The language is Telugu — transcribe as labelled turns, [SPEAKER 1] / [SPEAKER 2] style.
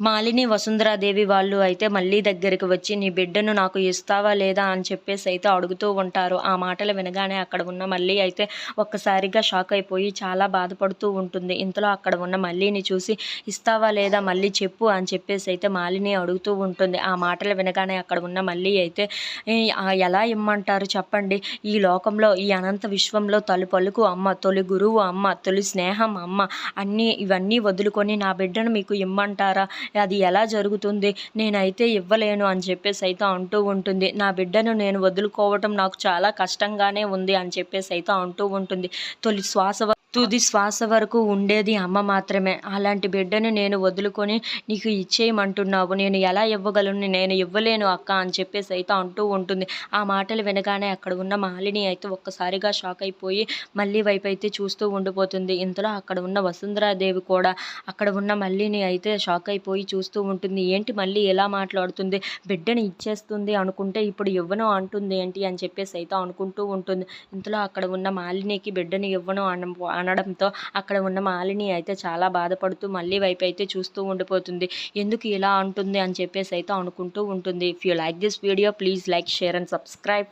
[SPEAKER 1] మాలిని వసుంధరాదేవి వాళ్ళు అయితే మళ్ళీ దగ్గరికి వచ్చి నీ బిడ్డను నాకు ఇస్తావా లేదా? అని చెప్పేసి అయితే అడుగుతూ ఉంటారు. ఆ మాటలు వినగానే అక్కడ ఉన్న మళ్ళీ అయితే ఒక్కసారిగా షాక్ అయిపోయి చాలా బాధపడుతూ ఉంటుంది. ఇంతలో అక్కడ ఉన్న మళ్ళీని చూసి ఇస్తావా లేదా? మళ్ళీ చెప్పు అని చెప్పేసి అయితే మాలిని అడుగుతూ ఉంటుంది. ఆ మాటలు వినగానే అక్కడ ఉన్న మళ్ళీ అయితే ఎలా ఇమ్మంటారు? చెప్పండి. ఈ లోకంలో ఈ అనంత విశ్వంలో తొలి పలుకు అమ్మ తొలి గురువు అమ్మ తొలి స్నేహం అమ్మ అన్నీ ఇవన్నీ వదులుకొని నా బిడ్డను మీకు ఇమ్మంటారా? అది ఎలా జరుగుతుంది? నేనైతే ఇవ్వలేను అని చెప్పేసి అయితే అంటూ ఉంటుంది. నా బిడ్డను నేను వదులుకోవటం నాకు చాలా కష్టంగానే ఉంది అని చెప్పేసి అయితే అంటూ ఉంటుంది. తొలి శ్వాస తుది శ్వాస వరకు ఉండేది అమ్మ మాత్రమే. అలాంటి బిడ్డను నేను వదులుకొని నీకు ఇచ్చేయమంటున్నావు. నేను ఎలా ఇవ్వగలను? నేను ఇవ్వలేను అక్క అని చెప్పేసి అయితే అంటూ ఉంటుంది. ఆ మాటలు వినగానే అక్కడ ఉన్న మాలిని అయితే ఒక్కసారిగా షాక్ అయిపోయి మళ్ళీ వైపు అయితే చూస్తూ ఉండిపోతుంది. ఇంతలో అక్కడ ఉన్న వసుంధరాదేవి కూడా అక్కడ ఉన్న మల్లిని అయితే షాక్ అయిపోయి చూస్తూ ఉంటుంది. ఏంటి మళ్ళీ ఎలా మాట్లాడుతుంది? బిడ్డని ఇచ్చేస్తుంది అనుకుంటే ఇప్పుడు ఇవ్వను అంటుంది ఏంటి అని చెప్పేసి అయితే అనుకుంటూ ఉంటుంది. ఇంతలో అక్కడ ఉన్న మాలినికి బిడ్డని ఇవ్వను అన అనడంతో అక్కడ ఉన్న మాలిని అయితే చాలా బాధపడుతూ మళ్ళీ వైపు అయితే చూస్తూ ఉండిపోతుంది. ఎందుకు ఇలా అంటుంది అని చెప్పేసి అయితే అనుకుంటూ ఉంటుంది. If you like this video please like share and subscribe